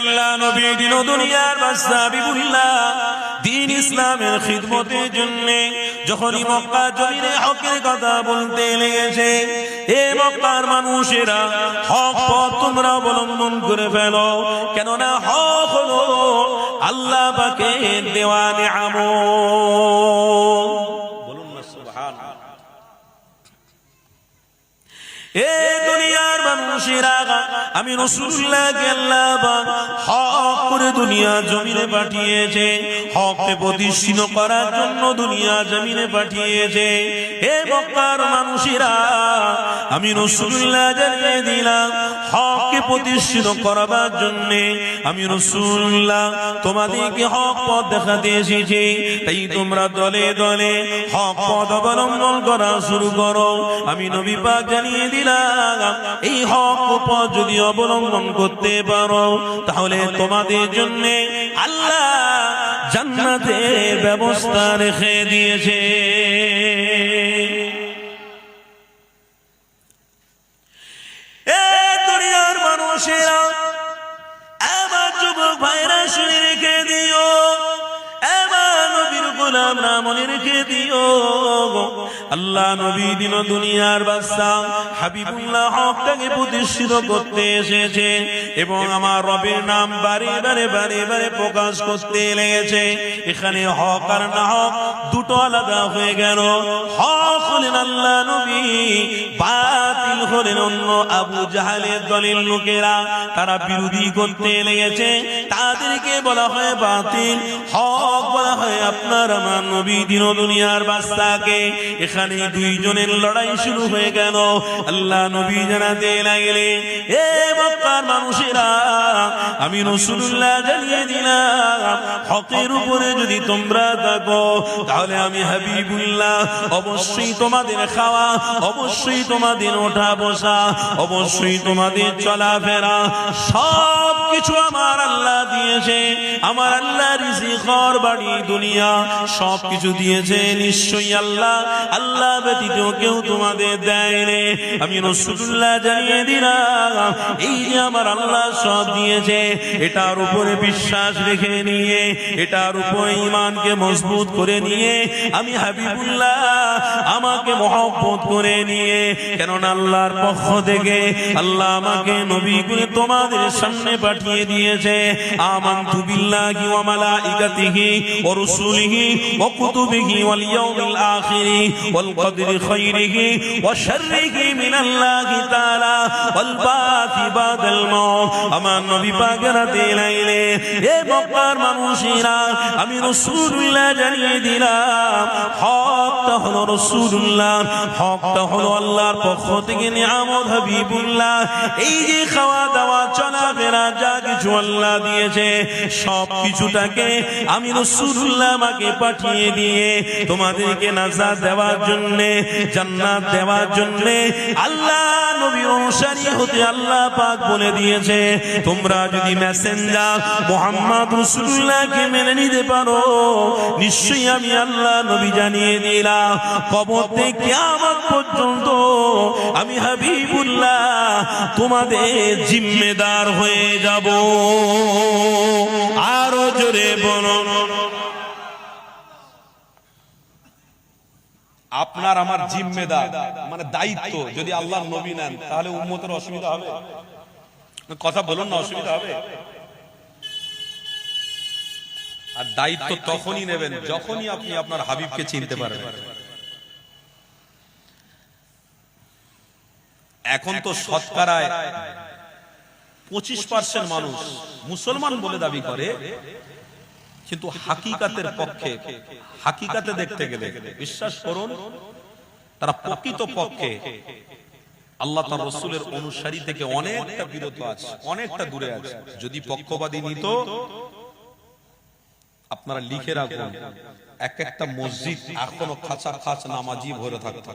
আল্লাহ নবী দিন দুনিয়ার বাদশা দিন ইসলামের খিদমতের জন্য যখনই মক্কা জমিনে হকের কথা বলতে লেগেছে, এ মক্কার মানুষেরা হক পথ তোমরা অবলম্বন করে ফেলো। কেননা হক হলো আল্লাহ পাকে দেওয়া নিয়ামত। বলুন না এ দুনিয়ার মানুষেরা আমি দুনিয়া জমিনে পাঠিয়েছে, হককে প্রতিষ্ঠিত করার জন্য দুনিয়া জমিনে পাঠিয়েছে। মানুষেরা, আমি রসুল্লাহ জানিয়ে দিলাম, হককে প্রতিষ্ঠিত করাবার জন্য আমি রসুল্লাহ তোমাদেরকে হক পথ দেখাতে এসেছি। তাই তোমরা দলে দলে হক পথ অবলম্বন করা শুরু করো। আমি নবী পাক জানিয়ে দিলাম, এই হক যদি অবলম্বন করতে পারো, তাহলে তোমাদের জন্য আল্লাহ জান্নাতের ব্যবস্থা রেখে দিয়েছে। মানুষেরা, আমার যুবক ভাইরা শুনে রেখে দিও। মনে রেখে দিও আল্লাহ নবী দিন দুনিয়ার বাদশা হাবিবুল্লাহ হকটাকে প্রতিষ্ঠিত করতে এসেছে এবং আমার রবের নাম বারে বারে বারে বারে প্রকাশ করতে লেগেছে। এখানে হক আর না হক দুটো আলাদা হয়ে গেল। হক হলেন আল্লাহ নবী, বাতিল হলেন অন্য আবু জাহালের দলের লোকেরা। তারা বিরোধী করতে লেগেছে। তাদেরকে বলা হয় বাতিল। হক হয় আপনার আমার নবী দিন দুনিয়ার বাস্তাকে এখানে দুইজনের লড়াই শুরু হয়ে গেল। আল্লাহ নবী জানাতে লাগলে এ মক্কার মানুষেরা, আমি রসুল্লাহ জানিয়ে দিলাম, হকের উপরে যদি তোমরা থাকো, তাহলে আমি হাবিবুল্লাহ, অবশ্যই তোমাদের খাওয়া, অবশ্যই তোমাদের ওঠা বসা, অবশ্যই তোমাদের চলাফেরা সব কিছু আমার আল্লাহ দিয়েছে। আমার আল্লাহ রিজি ঘর বাড়ি দুনিয়া সব কিছু দিয়েছে নিশ্চয়ই আল্লাহ। আল্লাহ ব্যতীত কেউ তোমাদের দেয় রে আমি রসুল্লাহ জানিয়ে দিলাম, এই যে আমার আল্লাহ সব দিয়েছে, এটার উপরে বিশ্বাস রেখে নিয়ে, এটার উপরে ইমানকে মজবুত করে নিয়ে, আমি হাবিবুল্লাহ, আমাকে মহব্বত করে নিয়ে, কেননা আল্লাহর পক্ষ থেকে আল্লাহ আমাকে নবী করে তোমাদের সামনে পাঠিয়ে দিয়েছে। ওয়া ইয়াউমিল আখিরি ওয়াল কদরি খাইরিহি ওয়া শাররিহি মিনাল্লাহি তাআলা ওয়াল বাথি বাদাল মাউত আমার নবী পাকের দিলাইলে এ মক্কার মানুষেরা, আমি রাসূলুল্লাহ জানিয়ে দিলাম, হকটা হলো রাসূলুল্লাহ, হকটা হলো আল্লাহর পক্ষ থেকে নিয়ামত হাবিবুল্লাহ। এই যে খাওয়া দাওয়া, চলাফেরা, যা কিছু আল্লাহ দিয়েছে সব কিছুটাকে আমি আমাকে পাঠিয়ে দিয়ে তোমাদেরকে দেওয়ার জান্নাত দেওয়ার আল্লাহ বলে নিশ্চয়ই আমি আল্লাহ নবী জানিয়ে কবর পর্যন্ত আমি হাবিবুল্লাহ তোমাদের জিম্মেদার হয়ে যাব। আরও জোরে বলুন। আপনার আমার জিম্মেদার মানে দায়িত্ব, যদি আল্লাহ নবী নেন, তাহলে উম্মতের অসুবিধা হবে। কথা বলুন না, অসুবিধা হবে। আর দায়িত্ব তখনই নেবেন, যখনই আপনি আপনার হাবিবকে চিনতে পারবেন। এখন তো শতকরায় পঁচিশ পার্সেন্ট মানুষ মুসলমান বলে দাবি করে কিন্তু হাকিকাতের পক্ষে, হাকিকাতে দেখতে গেলে, বিশ্বাস করুন, তারা প্রকৃত পক্ষে আল্লাহ তার রসুলের অনুসারী থেকে অনেকটা বিরত আছে, অনেকটা দূরে আছে। যদি পক্ষবাদী নিত, আপনারা লিখে রাখুন, এক একটা মসজিদ এখনও খাঁচা খাঁচ নামাজি ভরে থাকত।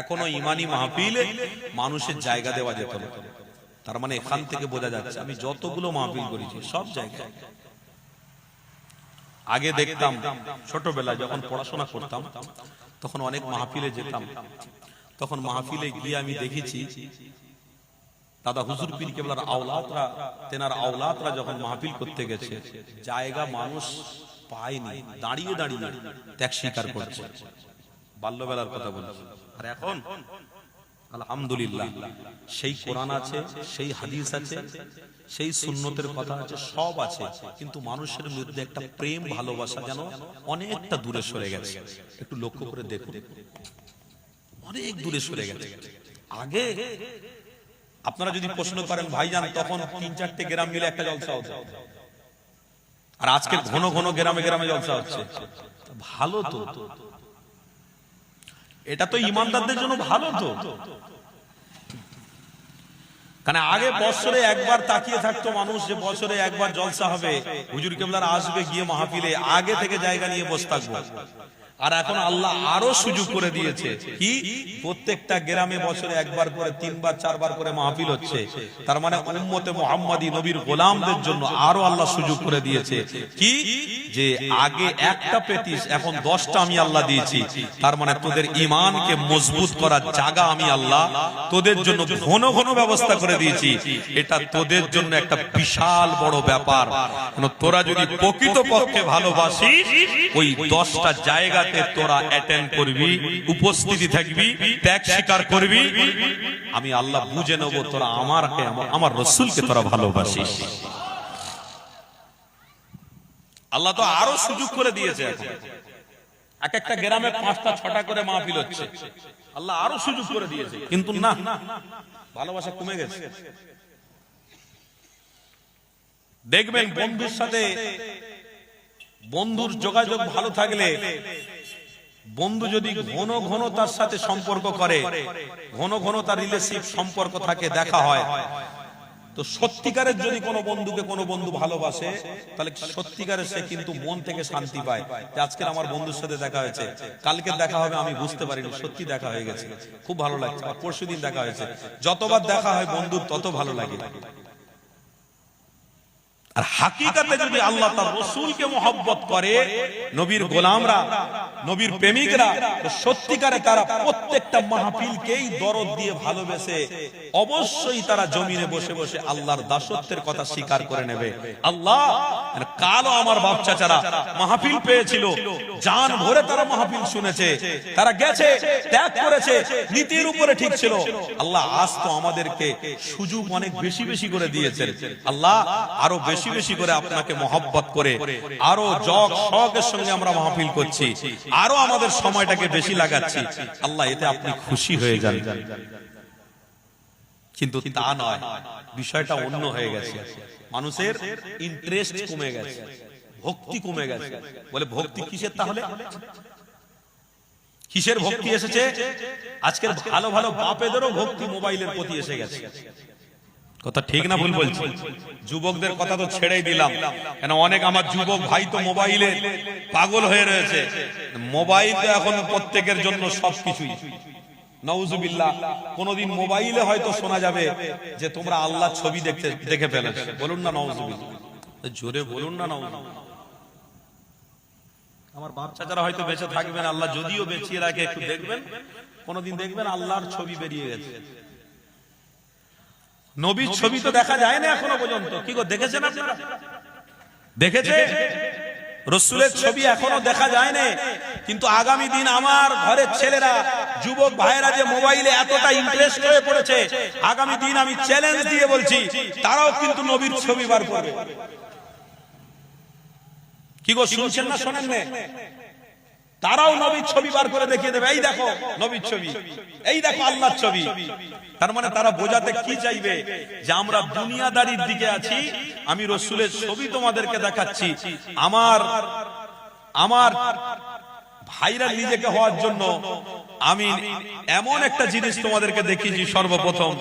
এখনও ইমানি মাহফিলে মানুষের জায়গা দেওয়া যেত তার মানে এখান থেকে বোঝা যাচ্ছে, আমি যতগুলো মাহফিল করেছি, সব জায়গায়। আগে দেখতাম, ছোটবেলায় যখন পড়াশোনা করতাম, তখন অনেক মাহফিলে যেতাম। তখন মাহফিলে গিয়ে আমি দেখেছি, দাদা হুজুর পীর কেবলার আওলাতরা তেনার আওলাতরা যখন মাহফিল করতে গেছে, জায়গা মানুষ পায়নি, দাঁড়িয়ে দাঁড়িয়ে ত্যাগ স্বীকার করছে। বাল্যবেলার কথা বলছি। আর এখন, আলহামদুলিল্লাহ, সেই কোরআন আছে, সেই হাদিস আছে সেই সুন্নতের কথা আছে, সব আছে, কিন্তু মানুষের মধ্যে একটা প্রেম, ভালোবাসা যেন অনেকটা দূরে সরে গেছে। একটু লক্ষ্য করে দেখুন। অনেক দূরে সরে গেছে। আগে আপনারা যদি প্রশ্ন করেন ভাই ভাইজান, তখন তিন চারটে গ্রাম মিলে একটা জলসা হতো? আর আজকে ঘন ঘন গ্রামে গ্রামে জলসা হচ্ছে। ভালো তো। এটা তো ইমানদারদের জন্য ভালো তো। কারণ আগে বছরে একবার তাকিয়ে থাকতো মানুষ যে বছরে একবার জলসা হবে। হুজুর কেবলার আসবে গিয়ে মাহফিলে। আগে থেকে জায়গা নিয়ে বসে থাকব। আর এখন আল্লাহ আরও সুযোগ করে দিয়েছে। কি? প্রত্যেকটা গ্রামে বছরে একবার করে, তিনবার, চারবার করে মাহফিল হচ্ছে। তার মানে উম্মতে মোহাম্মদী নবীর গোলামদের জন্য আরও আল্লাহ সুযোগ করে দিয়েছে। কি? যে আগে একটা পেতিস, এখন দশটা আমি আল্লাহ দিয়েছি। তার মানে তোদের ইমানকে মজবুত করার জায়গা আমি আল্লাহ তোদের জন্য ঘন ঘন ব্যবস্থা করে দিয়েছি। এটা তোদের জন্য একটা বিশাল বড় ব্যাপার। তোরা যদি প্রকৃত পক্ষে ভালোবাসিস, ওই দশটা জায়গাতে তোরা অ্যাটেন্ড করবি, উপস্থিতি থাকবি, ত্যাগ স্বীকার করবি। আমি আল্লাহ বুঝে নেব তোরা আমার- আমার রসুলকে তোরা ভালোবাসিস। আল্লাহ তো আরও সুযোগ করে দিয়েছে এক একটা গ্রামে পাঁচটা, ছটা করে হচ্ছে। আল্লাহ আরও সুযোগ করে দিয়েছে। কিন্তু না, ভালোবাসা কমে গেছে। দেখবেন বন্ধুর সাথে বন্ধুর যোগাযোগ ভালো থাকলে বন্ধু যদি ঘন ঘন তার সাথে সম্পর্ক করে, ঘন ঘন তার রিলেশিপ সম্পর্ক থাকে, দেখা হয়, তো সত্যিকারের যদি কোনো বন্ধুকে কোনো বন্ধু ভালোবাসে, তাহলে সত্যিকারের সে কিন্তু মন থেকে শান্তি পায়। যে আজকের আমার বন্ধুর সাথে দেখা হয়েছে, কালকে দেখা হবে, আমি বুঝতে পারিনি, সত্যি দেখা হয়ে গেছে। খুব ভালো লাগছে পরশু দিন দেখা হয়েছে। যতবার দেখা হয় বন্ধুর, তত ভালো লাগে। আর হাকিকাতে যদি আল্লাহ তার রসুলকে মোহব্বত করে, নবীর গোলামরা, নবীর প্রেমিকরা সত্যিকারে তারা প্রত্যেকটা মাহফিলকেই দরদ দিয়ে ভালোবেসে অবশ্যই তারা জমিনে বসে বসে আল্লাহর দাসত্বের কথা স্বীকার করে নেবে। আল্লাহ কালো আমার বাপ চাচারা মাহফিল পেয়েছিল জান ভরে তারা মাহফিল শুনেছে, তারা গেছে, ত্যাগ করেছে, নীতির উপরে ঠিক ছিল। আল্লাহ আজ তো আমাদেরকে সুযোগ অনেক বেশি বেশি করে দিয়েছেন। আল্লাহ, আরও বেশি বেশি বেশি করে আপনাকে মহব্বত করে আরও জগ শখের সঙ্গে আমরা মাহফিল করছি আরও আমাদের সময়টাকে বেশি লাগাচ্ছি। আল্লাহ এতে আপনি খুশি হয়ে যান। কিন্তু তা নয় বিষয়টা অন্য হয়ে গেছে। মানুষের ইন্টারেস্ট কমে গেছে। ভক্তি কমে গেছে। বলে ভক্তি কিসের তাহলে? কিসের ভক্তি এসেছে? আজকের ভালো ভালো বাপেদেরও ভক্তি মোবাইলের প্রতি এসে গেছে। কথা ঠিক না ভুল বলছি। যুবকদের কথা তো ছেড়েই দিলাম। কেন অনেক আমার যুবক ভাই তো মোবাইলে পাগল হয়ে রয়েছে। মোবাইল তো এখন প্রত্যেকের জন্য সবকিছুই। নউজুবিল্লাহ, কোনদিন মোবাইলে হয়তো শোনা যাবে যে তোমরা আল্লাহ ছবি দেখতে, দেখে ফেলেছ। বলুন না নউজুবিল্লাহ। জোরে বলুন না নউজুবিল্লাহ। আমার বাচ্চা যারা হয়তো বেঁচে থাকবেন, আল্লাহ যদিও বেঁচিয়ে রাখে, একটু দেখবেন। কোনদিন দেখবেন আল্লাহর ছবি বেরিয়ে গেছে। নবীর ছবি তো দেখা যায় না এখনও পর্যন্ত। কি গো দেখেছেন আপনারা? দেখেছে রসুলের ছবি এখনও দেখা যায় না। কিন্তু আগামী দিন আমার ঘরের ছেলেরা যুবক ভাইয়েরা যে মোবাইলে এতটা ইন্টারেস্ট হয়ে পড়েছে আগামী দিন আমি চ্যালেঞ্জ দিয়ে বলছি তারাও কিন্তু নবীর ছবি বার করবে। কি গো শুনছেন না শোনেন না? তারাও নবীর ছবি বার করে দেখিয়ে দেবে। এই দেখো, নবীর ছবি। এই দেখো আল্লাহর ছবি। তার মানে তারা বোঝাতে কি চাইবে? যে আমরা দুনিয়াদারির দিকে আছি, আমি রসুলের ছবি তোমাদেরকে দেখাচ্ছি। আমার আমার ভাইরা নিজেকে হওয়ার জন্য আমি এমন একটা জিনিস তোমাদেরকে দেখিয়েছি সর্বপ্রথম।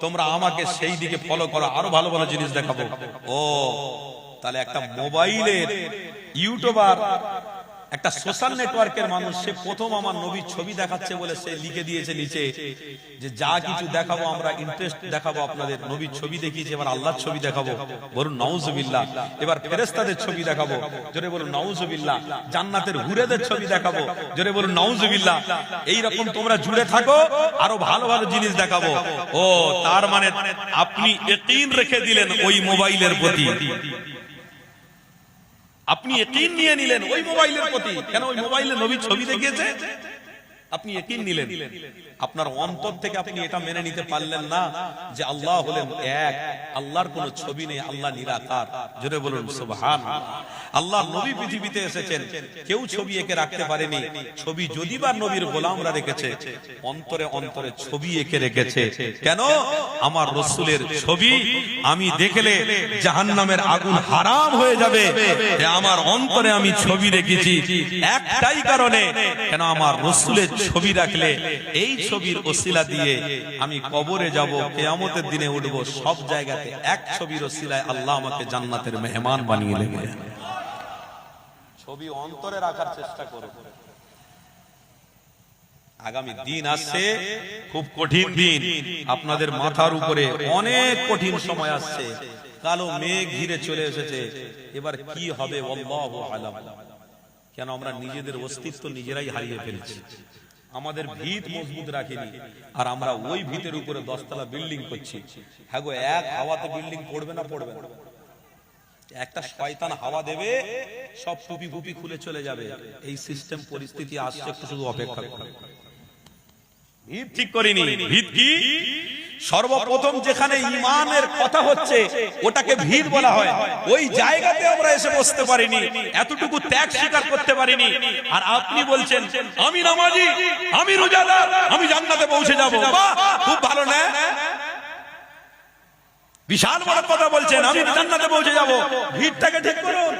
তোমরা আমাকে সেই দিকে ফলো করো, আরও ভালো ভালো জিনিস দেখাবো। ও, তাহলে একটা মোবাইলের ইউটিউবার একটা সোশ্যাল নেটওয়ার্কের মানুষ, সে প্রথম আমার নবীর ছবি দেখাচ্ছে বলে সে লিখে দিয়েছে নিচে যে যা কিছু দেখাবো আমরা ইন্টারেস্ট দেখাবো আপনাদের। নবীর ছবি দেখিয়েছি, এবার আল্লাহর ছবি দেখাবো। বলুন, নাউজুবিল্লাহ। এবার ফেরেস্তাদের ছবি দেখাবো। জোরে বলুন, নাউজুবিল্লাহ। জান্নাতের হুরেদের ছবি দেখাবো। জোরে বলুন, নাউজুবিল্লাহ। এই রকম তোমরা জুড়ে থাকো, আরও ভালো ভালো জিনিস দেখাবো। ও, তার মানে আপনি একিন রেখে দিলেন ওই মোবাইলের প্রতি। আপনি নিয়ে নিলেন? ওই মোবাইলের প্রতি। কেন ওই মোবাইলে নবী ছবি দেখিয়েছে? আপনি নিলেন। আপনার অন্তর থেকে আপনি এটা মেনে নিতে পারলেন না যে আল্লাহ হলেন এক, আল্লাহর কোনো ছবি নেই, আল্লাহ নিরাকার। জোরে বলুন সুবহান আল্লাহ নবী পৃথিবীতে এসেছেন। কেউ ছবি এঁকে রাখতে পারেনি। ছবি যদি বা নবীর গোলামরা রেখেছে, অন্তরে অন্তরে ছবি এঁকে রেখেছে। কেন? আমার রসুলের ছবি আমি দেখলে জাহান্নামের আগুন হারাম হয়ে যাবে। আমার অন্তরে আমি ছবি রেখেছি। একটাই কারণে, কেন? আমার রসুলের ছবি রাখলে এই ছবির ওসিলা দিয়ে আমি কবরে যাব কেয়ামতের দিনে উঠবো সব জায়গাতে এক ছবির ওসিলায় আল্লাহ আমাকে জান্নাতের মেহমান বানিয়ে নেবে ছবি অন্তরে রাখার চেষ্টা করো। আগামী দিন আসছে খুব কঠিন দিন। আপনাদের মাথার উপরে অনেক কঠিন সময় আসছে। কালো মেঘ ঘিরে চলে এসেছে। এবার কি হবে আলাম। কেন আমরা নিজেদের অস্তিত্ব নিজেরাই হারিয়ে ফেলছি। আমাদের ভিত মজবুত রাখেনি। আর আমরা ওই ভিতের উপরে দশতলা বিল্ডিং করছি। হ্যাঁ গো, এক হাওয়াতে বিল্ডিং পড়বে না পড়বে না? একটা শয়তান হাওয়া দেবে, সব টুপি ফুপি খুলে চলে যাবে। এই সিস্টেম পরিস্থিতি আসছে একটু শুধু অপেক্ষা করে। ভিত ঠিক করিনি। ভিত কি? সর্বপ্রথম যেখানে ইমানের কথা হচ্ছে ওটাকে ভিত বলা হয়। ওই জায়গাতে আমরা এসে বসতে পারিনি। এতটুকু ত্যাগ স্বীকার করতে পারিনি। আর আপনি বলছেন আমি নামাজি আমি রোজাদার আমি জান্নাতে পৌঁছে যাব। খুব ভালো না? বিশাল বড় কথা বলছেন আমি জান্নাতে পৌঁছে যাব। ভিড়টাকে ঠিক করুন।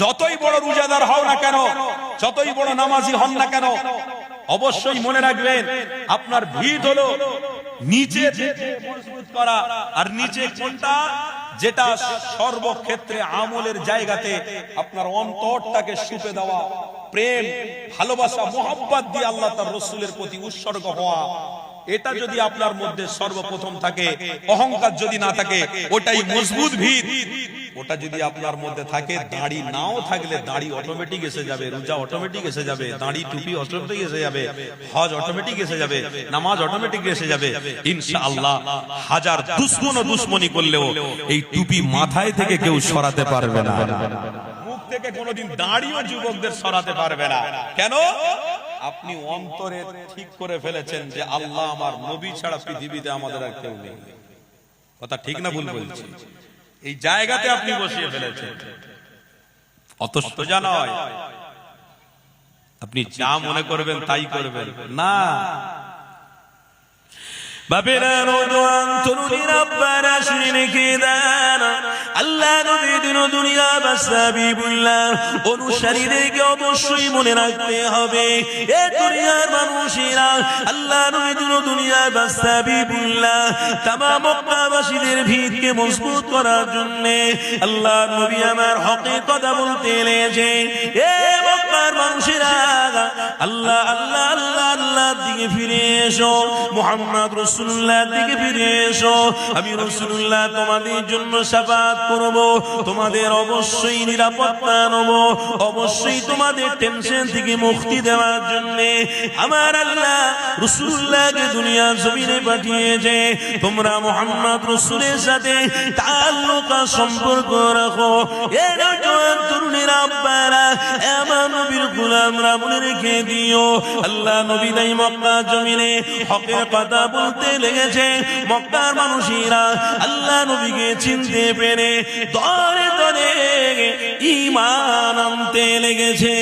যতই বড় রোজাদার হও না কেন যতই বড় নামাজি হন না কেন অবশ্যই মনে রাখবেন আপনার ভিত হলো নিচে মজবুত করা আর নিচে কোনটা যেটা সর্বক্ষেত্রে আমলের জায়গাতে আপনার অন্তরটাকে সুপে দেওয়া প্রেম ভালোবাসা মোহাম্মত দিয়ে আল্লাহ তার রসুলের প্রতি উৎসর্গ হওয়া এটা যদি আপনার মধ্যে সর্বপ্রথম থাকে, অহংকার যদি না থাকে, ওটাই মজবুত ভিত। ওটা যদি আপনার মধ্যে থাকে, দাড়ি নাও থাকলে দাড়ি অটোমেটিক এসে যাবে, রোজা অটোমেটিক এসে যাবে, দাড়ি টুপি অটোমেটিক এসে যাবে, হজ অটোমেটিক এসে যাবে, নামাজ অটোমেটিক এসে যাবে। ইনশাআল্লাহ হাজার দুশ্মন ও দুশ্মনী করলেও এই টুপি মাথায় থেকে কেউ সরাতে পারবে না। মুখ থেকে কোনোদিন দাঁড়িয়ে যুবকদের সরাতে পারবে না। কেন? আপনি অন্তরে ঠিক করে ফেলেছেন যে আল্লাহ আমার নবী ছাড়া পৃথিবীতে আমাদের আর কেউ নেই। কথা ঠিক না ভুল বলছি? এই জায়গাতে আপনি বসিয়ে ফেলেছেন। অত সোজা নয়, আপনি যা মনে করবেন তাই করবেন। না বাপেরা মজবুত করার জন্য আল্লাহ নবী আমার হকে কথা বলতে লেগেছে এ মক্কার মানুষেরা, আল্লাহ আল্লাহ আল্লাহ আল্লাহ দিকে ফিরে এসো। মোহাম্মদ রসুল্লাহ দিকে ফিরে এসো। আমি রসুল্লাহ তোমাদের জন্য সাফাত করব। তোমাদের অবশ্যই নিরাপত্তা নেব। অবশ্যই তোমাদের টেনশন থেকে মুক্তি দেওয়ার জন্য আমার আল্লাহ রসুল্লাহকে দুনিয়া জমিনে পাঠিয়েছে। তোমরা মোহাম্মদ রসুলের সাথে তাল্লুকা সম্পর্ক রাখো। এর নবীর গোলামরা মনে রেখে দিও। আল্লাহ নবী নাই মক্কা জমিনে হকের কথা বলতে লেগেছে। মক্কার মানুষেরা আল্লাহ নবীকে চিনতে পেরে দরে দরে ইমান আনতে লেগেছে।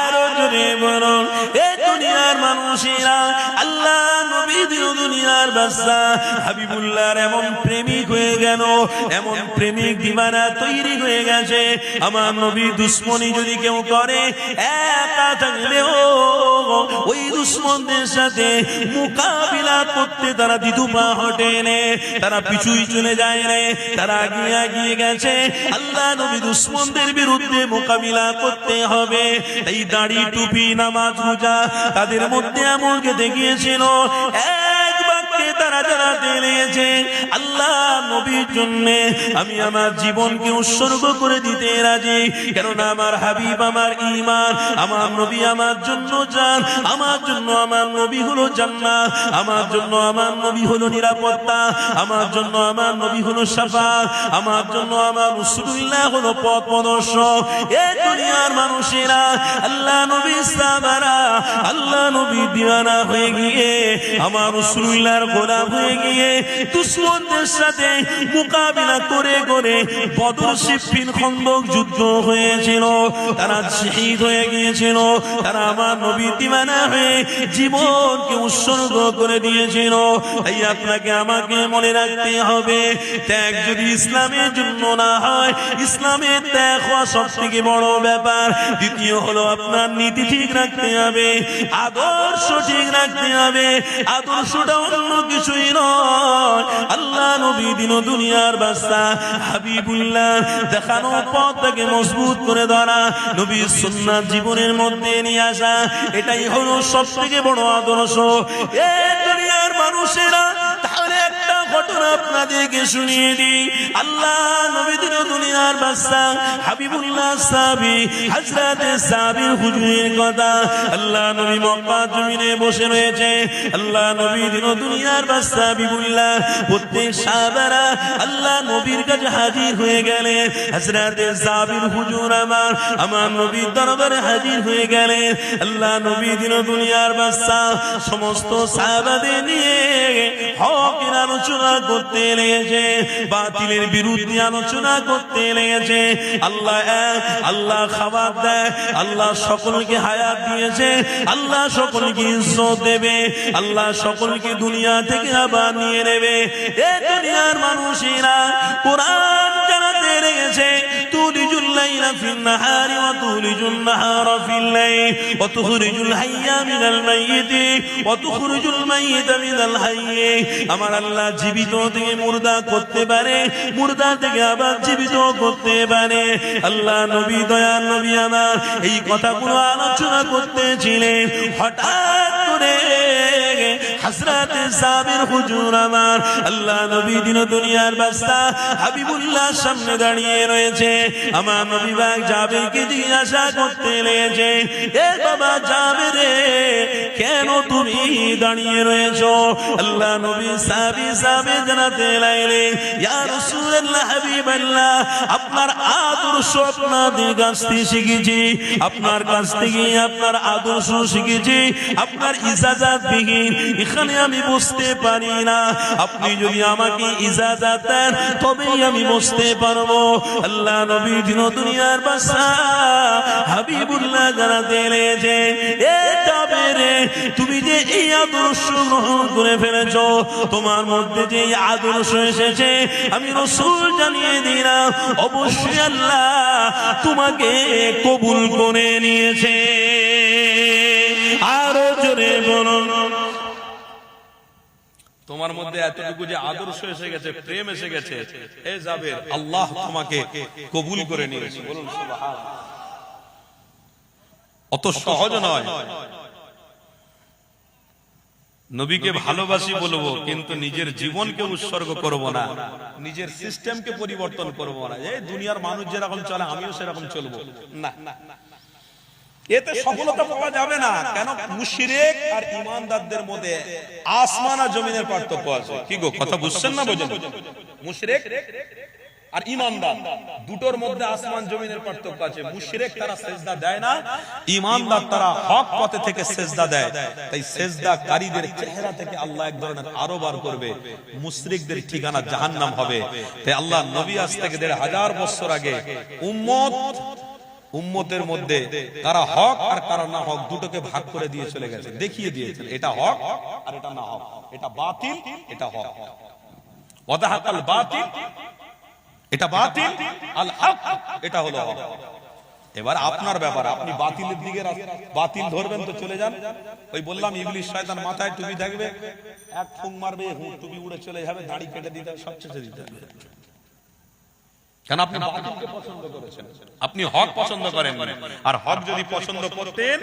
আরও জোরে বরং এ দুনিয়ার মানুষেরা আল্লাহ দিন দুনিয়ার বাদশা। হাবিবুল্লাহর এমন প্রেমিক হয়ে গেল, এমন প্রেমিক দিবানা তৈরি হয়ে গেছে। আমার নবী দুশ্মনী যদি কেউ করে, একা থাকলেও ওই দুশ্মনদের সাথে মোকাবিলা করতে তারা দিদুপা হটে নে। তারা পিছুই চলে যায় রে তারা আগিয়ে আগিয়ে গেছে। আল্লাহ নবী দুশ্মনদের বিরুদ্ধে মোকাবিলা করতে হবে। এই দাড়ি টুপি, নামাজ, রোজা তাদের মধ্যে এমন গেঁথে Hey! তারা জানাতে লেগেছে আল্লাহ নবীর জন্য আমি আমার জীবনকে উৎসর্গ করে দিতে রাজি। কেননা আমার হাবিব, আমার ইমান আমার নবী আমার জন্য যান, আমার জন্য আমার নবী হলো জান্নাত, আমার জন্য আমার নবী হলো নিরাপত্তা, আমার জন্য আমার নবী হলো সাফা আমার জন্য আমার রসুল্লাহ হলো পথ প্রদর্শক। এ দুনিয়ার মানুষেরা, আল্লাহ নবী সাহাবারা আল্লাহ নবী দিওয়ানা হয়ে গিয়ে আমার রসুল্লাহর গোলাম হয়ে গিয়ে দুশ্মনদের সাথে মোকাবিলা করে করে বদর সিফিন খন্দক যুদ্ধ হয়েছিল। তারা শহীদ হয়ে গিয়েছিল। তারা আমার নবী দিওয়ানা হয়ে জীবনকে উৎসর্গ করে দিয়েছিল। তাই আপনাকে আমাকে মনে রাখতে হবে, ত্যাগ যদি ইসলামের জন্য না হয়, ইসলামের ত্যাগ হওয়া সব থেকে বড় ব্যাপার। দ্বিতীয় হলো আপনার নীতি ঠিক রাখতে হবে, আদর্শ ঠিক রাখতে হবে, আদর্শটা অন্য কিছুই নয়। আল্লাহ নবী দিন দুনিয়ার বাস্তা হাবিবুল্লাহ দেখানো পথটাকে মজবুত করে ধরা। নবীর সুন্নাত জীবনের মধ্যে নিয়ে আসা। এটাই হলো সব থেকে বড় আদর্শ। এ দুনিয়ার মানুষেরা ঘটনা আপনাদেরকে শুনিয়ে দিই। আল্লাহ নবী দিন ও দুনিয়ার বাদশা হাবিবুল্লাহ সাহাবী হযরতে সাহাবীর হুজুরের কথা। আল্লাহ নবী মক্কা জমিনে বসে রয়েছে। আল্লাহ নবী দিন দুনিয়ার বাদশা হাবিবুল্লাহ, প্রত্যেক সাহাবারা আল্লাহ নবীর কাছে হাজির হয়ে গেলেন। হযরতে সাহাবীর হুজুর আমার আমার নবীর দরবারে হাজির হয়ে গেলেন। আল্লাহ নবী দিন দুনিয়ার বাদশা সমস্ত সাহাবাদের নিয়ে হকের আলোচনা করতে লেগেছে, বাতিলের বিরুদ্ধে আলোচনা করতে লেগেছে। আল্লাহ আল্লাহ খাবার দেয়, আল্লাহ সকলকে হায়াত দিয়েছে, আল্লাহ সকলকে ইজ্জত দেবে, আল্লাহ সকলকে দুনিয়া থেকে আবার নিয়ে নেবে। এ দুনিয়ার মানুষেরা কোরআন জানাতে লেগেছে ফিন নাহারি ওয়া তুলিজুন নাহারা ফিল লাইল ওয়া তুখরিজুল হাইয়া মিনাল মাইয়িতি ওয়া তুখরিজুল মাইয়িতা মিনাল হাইয়্যি আমার আল্লাহ জীবিত থেকে মুর্দা করতে পারে, মুর্দা থেকে আবার জীবিত করতে পারে। আল্লাহ নবী দয়াল নবী আমার এই কথাগুলো আলোচনা করতেছিলেন। হঠাৎ করে আমার, আল্লাহ নবী দাঁড়িয়ে রয়েছে। আমার বাগ জাবেরকে জিজ্ঞাসা করতে লেগেছে যাবে কেন তুমি দাঁড়িয়ে রয়েছো? আল্লাহ নবী সাহাবী সাহাবে জানাতে লাইলে ইয়া রাসূলুল্লাহ, হাবিবাল্লাহ, আপনার আদর্শ আপনাদের কাছ থেকে শিখেছি, আপনার কাছ থেকে আপনার আদর্শ শিখেছি, আপনার ইজাজাত বিহীন এখানে আমি বুঝতে পারি না। আপনি যদি আমাকে ইজাজাত দেন, তবেই আমি বুঝতে পারব। আল্লাহ নবী দিন দুনিয়ার বাসা হাবিবুল্লাহ জানাতে লেগেছে এ তুমি যে এই আদর্শ গ্রহণ করে ফেলেছ, তোমার মধ্যে যে আদর্শ এসেছে, আমি রসুল জানিয়ে দিলাম, অবশ্যই আল্লাহ তোমাকে কবুল করে নিয়েছে। আরও জোরে বলুন। তোমার মধ্যে এতটুকু যে আদর্শ এসে গেছে, প্রেম এসে গেছে, এ যাবে আল্লাহ তোমাকে কবুল করে নিয়েছে। বলুন অত সহজ নয়। নবীকে ভালোবাসি বলব কিন্তু নিজের জীবনকে উৎসর্গ করব না। নিজের সিস্টেমকে পরিবর্তন করব না। এই দুনিয়ার মানুষ যেরকম চলে আমিও সেরকম চলবো। না। এতে সফলতা পাওয়া যাবে না কেন মুশরিক আর ইমানদারদের মধ্যে আসমান আর জমিনের পার্থক্য আছে। কি গো কথা বুঝছেন না বোঝেন? মুশরিক আর ইমানদার। দুটোর মধ্যে আসমান জমিনের পার্থক্য আছে। মুশরিক তারা সেজদা দেয় না, ইমানদার তারা হক পথে থেকে সেজদা দেয়। তাই সেজদা কারীদের চেহারা থেকে আল্লাহ এক ধরনের আরও বার করবে। মুশরিকদের ঠিকানা জাহান্নাম হবে। তাই আল্লাহ নবী আজ থেকে দেড় হাজার বছর আগে উম্মত, উম্মতের মধ্যে কারা হক আর কারা না হক দুটোকে ভাগ করে দিয়ে চলে গেছে। দেখিয়ে দিয়েছেন, এটা হক আর এটা না হক। এটা বাতিল, এটা হক। ওয়াদাহাকাল বাতিল এটা বাতিল? আল হক, এটা হলো এবার আপনার ব্যাপার, আপনি বাতিলের দিকে বাতিল ধরবেন তো চলে যান। ওই বললাম ইংলিশ শয়তান মাথায় টুপি থাকবে, এক ফুং মারবে টুপি উড়ে চলে যাবে, দাড়ি কেটে দিতে সব ছেড়ে দিতে হবে। কেন আপনি বাতিলকে পছন্দ করেছেন? আপনি হক পছন্দ করেন আর হক যদি পছন্দ করতেন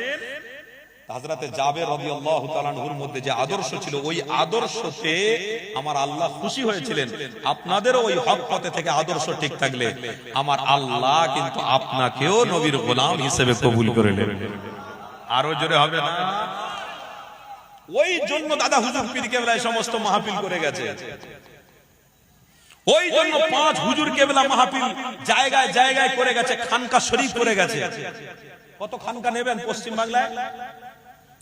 ওই গোলাম হিসেবে কবুল আরও জোরে হবে না? ওই জন্য দাদা হুজুর পীর কেবলায় সমস্ত মাহফিল করে গেছে। ওই জন্য পাঁচ হুজুর কেবলা মাহফিল জায়গায় জায়গায় করে গেছে, খানকা শরীফ করে গেছে। কত খানকা নেবেন পশ্চিম বাংলায়?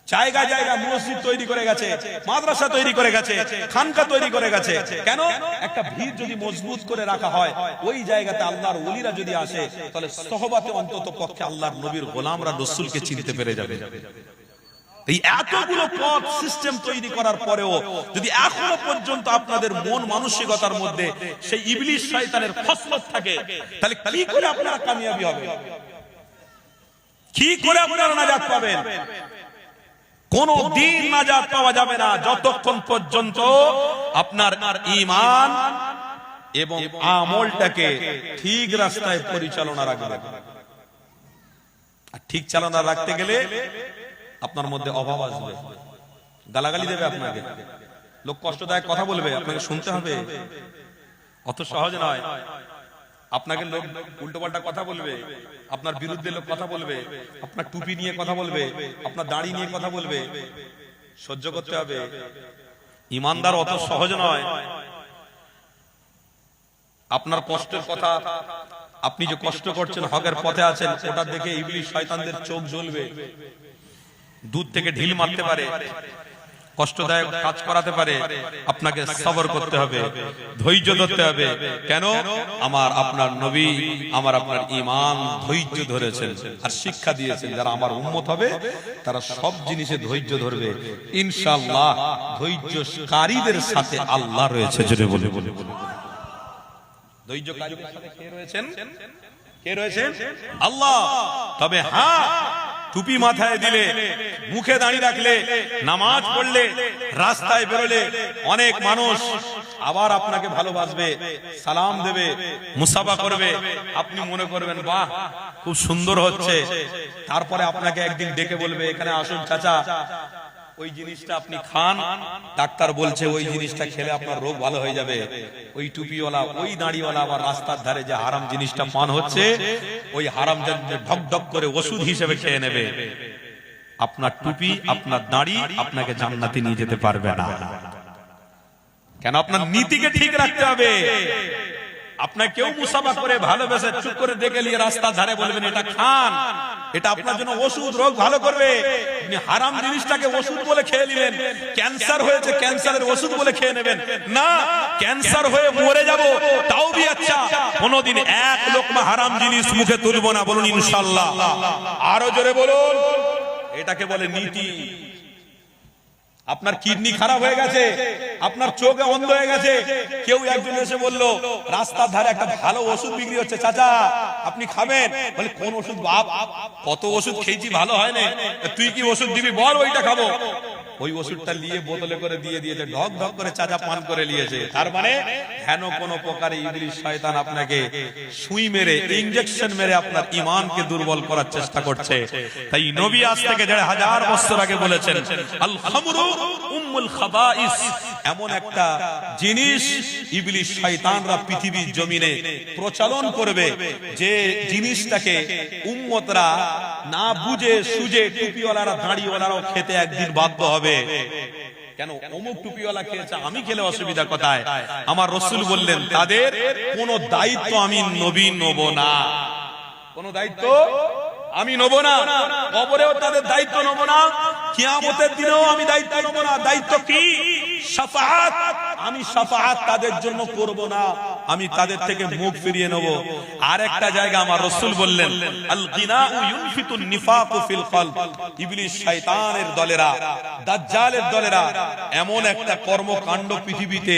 জায়গা জায়গা, মসজিদ তৈরি করে গেছে, মাদ্রাসা তৈরি করে গেছে, খানকা তৈরি করে গেছে। কেন? একটা ভিড় যদি মজবুত করে রাখা হয়, ওই জায়গাতে আল্লাহর ওলিরা যদি আসে, তাহলে সহবাতে অন্তত পক্ষে আল্লাহর নবীর গোলামরা রসুলকে চিনতে পেরে যাবে। এই এতগুলো পথ সিস্টেম তৈরি করার পরেও যদি এখনও পর্যন্ত আপনাদের মন মানসিকতার মধ্যে সেই ইবলিশ শয়তানের ফসলত থাকে, তাহলে কি করে আপনারা কামিয়াবি হবে কি করে আপনারা নাজাত পাবেন? কোন দিন নাজাত পাওয়া যাবে না যতক্ষণ পর্যন্ত আপনার ইমান এবং আমলটাকে ঠিক রাস্তায় পরিচালনা রাখবেন আর ঠিক চালনা রাখতে গেলে আপনার মধ্যে অভাব আসবে। গালাগালি দেবে আপনাকে। লোক কষ্টদায়ক কথা বলবে, আপনাকে শুনতে হবে। অত সহজ নয়। আপনাকে লোক উল্টো পাল্টা কথা বলবে, আপনার বিরুদ্ধে লোক কথা বলবে, আপনার টুপি নিয়ে কথা বলবে, আপনার দাড়ি নিয়ে কথা বলবে। সহ্য করতে হবে। ইমানদার অত সহজ নয়। আপনার কষ্টের কথা, আপনি যে কষ্ট করছেন, হকের পথে আছেন, ওটা দেখে ইবলিশ শয়তানদের চোখ জ্বলবে। দুধ থেকে ঢিল মারতে পারে। কষ্টদায়ক কাজ করাতে পারে, আপনাকে সবর করতে হবে, ধৈর্য ধরতে হবে। কেন? আমার আপনার নবী, আমার আপনার ইমান ধৈর্য ধরেছেন আর শিক্ষা দিয়েছেন। যারা আমার উন্মত হবে, তারা সব জিনিসে ধৈর্য ধরবে। ইনশাল্লাহ ধৈর্যকারীদের সাথে আল্লাহ রয়েছে যদি বলে বলে ধৈর্যকারীদের সাথে কে রয়েছেন? কে রয়েছেন? আল্লাহ। তবে হ্যাঁ টুপি মাথায় দিলে, মুখে দাঁড়িয়ে রাখলে, নামাজ পড়লে, রাস্তায় বেরোলে অনেক মানুষ আবার আপনাকে ভালোবাসবে, সালাম দেবে, মুসাফা করবে। আপনি মনে করবেন, বাহ, খুব সুন্দর হচ্ছে। তারপরে আপনাকে একদিন ডেকে বলবে, এখানে আসুন, চাচা। ওই জিনিসটা আপনি খান, ডাক্তার বলছে ওই জিনিসটা খেলে আপনার রোগ ভালো হয়ে যাবে। ওই টুপিওয়ালা, ওই দাঁড়িওয়ালা আবার রাস্তার ধারে যে হারাম জিনিসটা পান হচ্ছে, ওই হারাম ঢক ঢক করে ওষুধ হিসেবে খেয়ে নেবে। আপনার টুপি, আপনার দাঁড়ি আপনাকে জান্নাতে নিয়ে যেতে পারবে না। কেন? আপনার নীতিকে ঠিক রাখতে হবে। আপনার কেউ মুসাফা করে ভালোবেসে চুপ করে দেখে নিয়ে রাস্তার ধারে বলবেন, এটা খান। এটা আপনার জন্য ওষুধ, রোগ ভালো করবে। আপনি হারাম জিনিসটাকে ওষুধ বলে খেয়ে নিলেন। ক্যান্সার হয়েছে, ক্যান্সারের ওষুধ বলে খেয়ে নেবেন। না, ক্যান্সার হয়ে মরে যাব, তাও বি আচ্ছা। কোনদিন এক লোকমা হারাম জিনিস মুখে তুলবো না, বলুন ইনশাল্লাহ। আরও জোরে বলুন। এটাকে বলে নীতি। আপনার কিডনি খারাপ হয়ে গেছে, আপনার চোখে অন্ধ হয়ে গেছে। কেউ একজন এসে বলল, রাস্তার ধারে একটা ভালো ওষুধ বিক্রি হচ্ছে, চাচা, আপনি খাবেন? বলে, কোন ওষুধ বাপ? কত ওষুধ খেয়েছি, ভালো হয় না তুই কি ওষুধ দিবি? বল, ওইটা খাব। ওই ওষুধটা নিয়ে বোতলে করে দিয়ে দিয়েছে, ঢক ঢক করে চাচা পান করে নিয়েছে। তার মানে হেন কোন প্রকারে ইংলিশ শয়তান আপনাকে সুই মেরে ইঞ্জেকশন মেরে আপনার ইমানকে দুর্বল করার চেষ্টা করছে। তাই নবী আজ থেকে যারা হাজার বছর আগে বলেছেন, আল খামরু উম্মুল খাবাইস। এমন একটা জিনিস ইবলিশ শয়তানরা পৃথিবীর জমিনে প্রচলন করবে যে জিনিসটাকে উম্মতরা না বুঝে, সুজে টুপিওয়ালারা, দাঁড়িওয়ালারাও খেতে একদিন বাধ্য হবে। কেন? অমুক টুপিওয়ালা খেয়েছে, আমি খেলে অসুবিধা কোথায়। আমার রসুল বললেন, তাদের কোন দায়িত্ব আমি নবী নেব না। কোন দায়িত্ব আমি নেব না। কবরেও তাদের দায়িত্ব নেব না। কিয়ামতের দিনেও আমি দায়িত্ব নেব না। দায়িত্ব কি? সাফাত। আমি সাফাত তাদের জন্য করব না। আমি তাদের থেকে মুখ ফিরিয়ে নেব। আর একটা জায়গা আমার রসুল বললেন আল গিনাউ ইউনফিতুন নিফাকু ফিল কলব। ইবলিস শয়তানের দলেরা দাজ্জালের দলেরা এমন একটা কর্মকাণ্ড পৃথিবীতে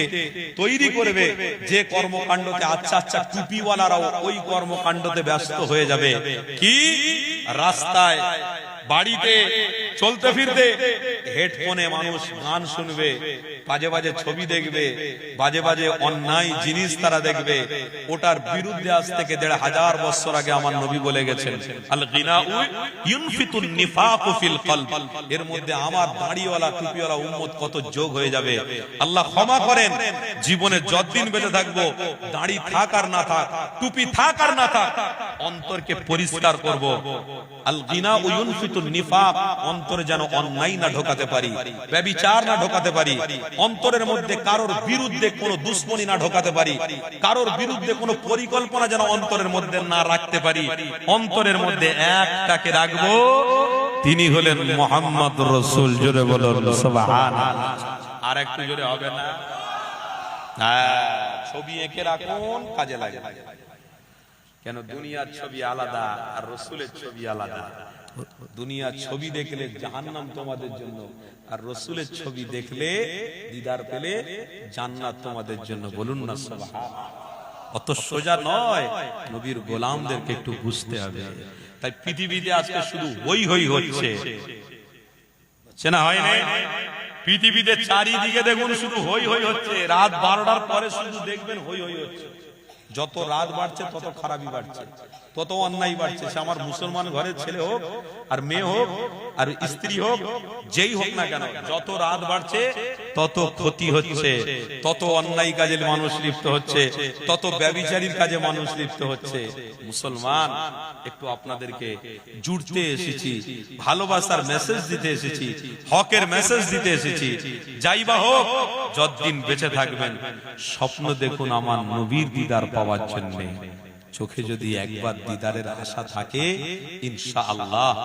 তৈরি করবে যে কর্মকাণ্ডতে আচ্ছা আচ্ছা টুপিওয়ালারাও ওই কর্মকাণ্ডতে ব্যস্ত হয়ে যাবে। কি? রাস্তায় বাড়িতে চলতে ফিরতে হেডফোনে মানুষ গান শুনবে, বাজে বাজে ছবি দেখবে, বাজে বাজে অন্যায় জিনিস তারা দেখবে। ওটার বিরুদ্ধে আজ থেকে দেড় হাজার বছর আগে আমার নবী বলে গেছেন এর মধ্যে আমার টুপিওয়ালা উম্মত কত যোগ হয়ে যাবে? আল্লাহ ক্ষমা করেন, জীবনে যতদিন বেঁচে থাকব, দাড়ি থাক আর না থাক, টুপি থাক আর না থাক, অন্তরকে পরিষ্কার করব। আল গিনা নিফাক অন্তরে যেন অন্যায় না ঢোকাতে পারি ব্যভিচার না ঢোকাতে পারি, অন্তরের মধ্যে কারোর বিরুদ্ধে কোনো দুশ্মনী না ঢোকাতে পারি, কারোর বিরুদ্ধে কোনো পরিকল্পনা যেন অন্তরের মধ্যে না রাখতে পারি, অন্তরের মধ্যে একটাকে রাখব, তিনি হলেন মোহাম্মদ রসুল, জোরে বলুন আর একটু জোরে হবে না? হ্যাঁ ছবি এঁকে রাখুন, কাজে লাগে। কেন দুনিয়ার ছবি আলাদা আর রসুলের ছবি আলাদা? দুনিয়ার ছবি দেখলে জাহান্নাম তোমাদের জন্য, আর রসুলের ছবি দেখলে দিদার পেলে জান্নাত তোমাদের জন্য। বলুন না অত সোজা নয়, নবীর গোলামদেরকে একটু বুঝতে হবে। তাই পৃথিবীতে আজকে শুধু হই হই হচ্ছে। হচ্ছে না, হয় না পৃথিবীতে চারিদিকে দেখুন, শুধু হই হই হচ্ছে। রাত বারোটার পরে শুধু দেখবেন হই হই হচ্ছে। যত রাত বাড়ছে, তত খারাপই বাড়ছে। তত অন্যায় বাড়ছে। সে আমার মুসলমান ঘরের ছেলে হোক, আর মেয়ে হোক, আর স্ত্রী হোক, যেই হোক না কেন, যত রাত বাড়ছে, তত ক্ষতি হচ্ছে। তত অন্যায় কাজে মানুষ লিপ্ত হচ্ছে। তত ব্যবিচারীর কাজে মানুষ লিপ্ত হচ্ছে। মুসলমান, একটু আপনাদেরকে জুড়তে এসেছি, ভালোবাসার মেসেজ দিতে এসেছি, হকের মেসেজ দিতে এসেছি। যাই বা হোক, যতদিন বেঁচে থাকবেন, স্বপ্ন দেখুন আমার নবীর দিদার পাওয়ার জন্য। চোখে যদি একবার দিদারের আশা থাকে ইনশা আল্লাহ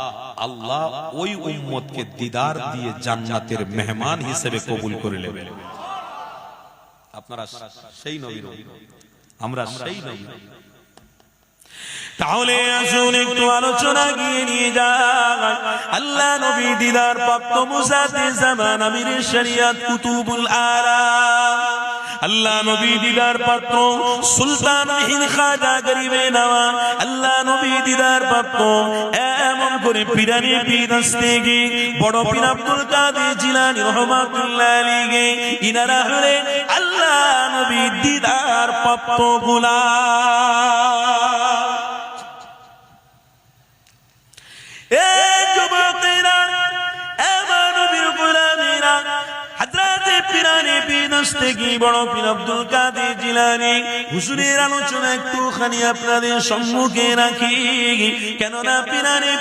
আল্লাহ ওই উম্মতকে দিদার দিয়ে জান্নাতের মেহমান হিসেবে কবুল করে নেবেন। আপনারা সেই নবীর আমরা সেই নবী। তাহলে আসুন একটু আলোচনা গিয়ে নিয়ে যান আল্লাহ নবী দিদার প্রাপ্ত মুসাতে জামান আমির শরিয়াত কুতুবুল আলাম আল্লাহ নবী দিদার পাত্র সুলতান হিন খাজা গরিবে নামা, আল্লাহ নবী দিদার পাত্র এমন করে পিরানি পীর গিয়ে, বড় পীর আব্দুল কাদের জিলানী রহমাতুল্লাহ আলাইহি, ইনারা হলে আল্লাহ নবী দিদার প্রাপ্ত গোলাম। বড় পীর আব্দুল কাদের জিলানি? হুজুরের আলোচনা একটুখানি আপনাদের সম্মুখে রাখি। কেননা পিরানি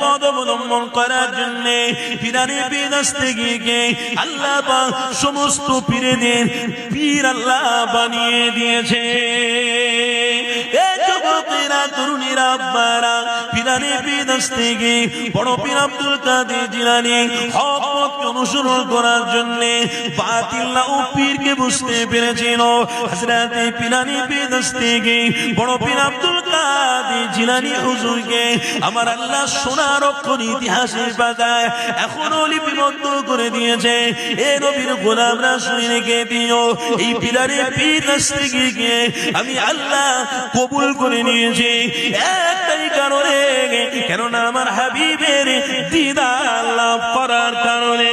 পদ অবলম্বন করার জন্য পিরানি আল্লাহ সমস্ত পীরেদের পীর আল্লাহ বানিয়ে দিয়েছে। যুবকেরা তরুণীরা, আব্বারা পিরানি বিদস্তে গিয়ে বড় পীর আব্দুল কাদের জিলানি হক অনুসরণ করার জন্য বাতিল্লা ও পীরকে বুঝতে পেরেছিল। হযরতে পিরানি বিদস্তে গিয়ে বড় পীর আব্দুল কাদের জিলানি হুজুরকে আমার আল্লাহ সোনার অক্ষর ইতিহাসের পাতায় এখনও লিপিবদ্ধ করে দিয়েছে। এ নবীর গোলামরা শুনে রেখে দিও, এই পিলারে বিদস্তে গিয়ে আমি আল্লাহ কবুল করে নিয়েছি। একটাই কারণে কেননা আমার হাবিবের দিদার লাভ করার কারণে।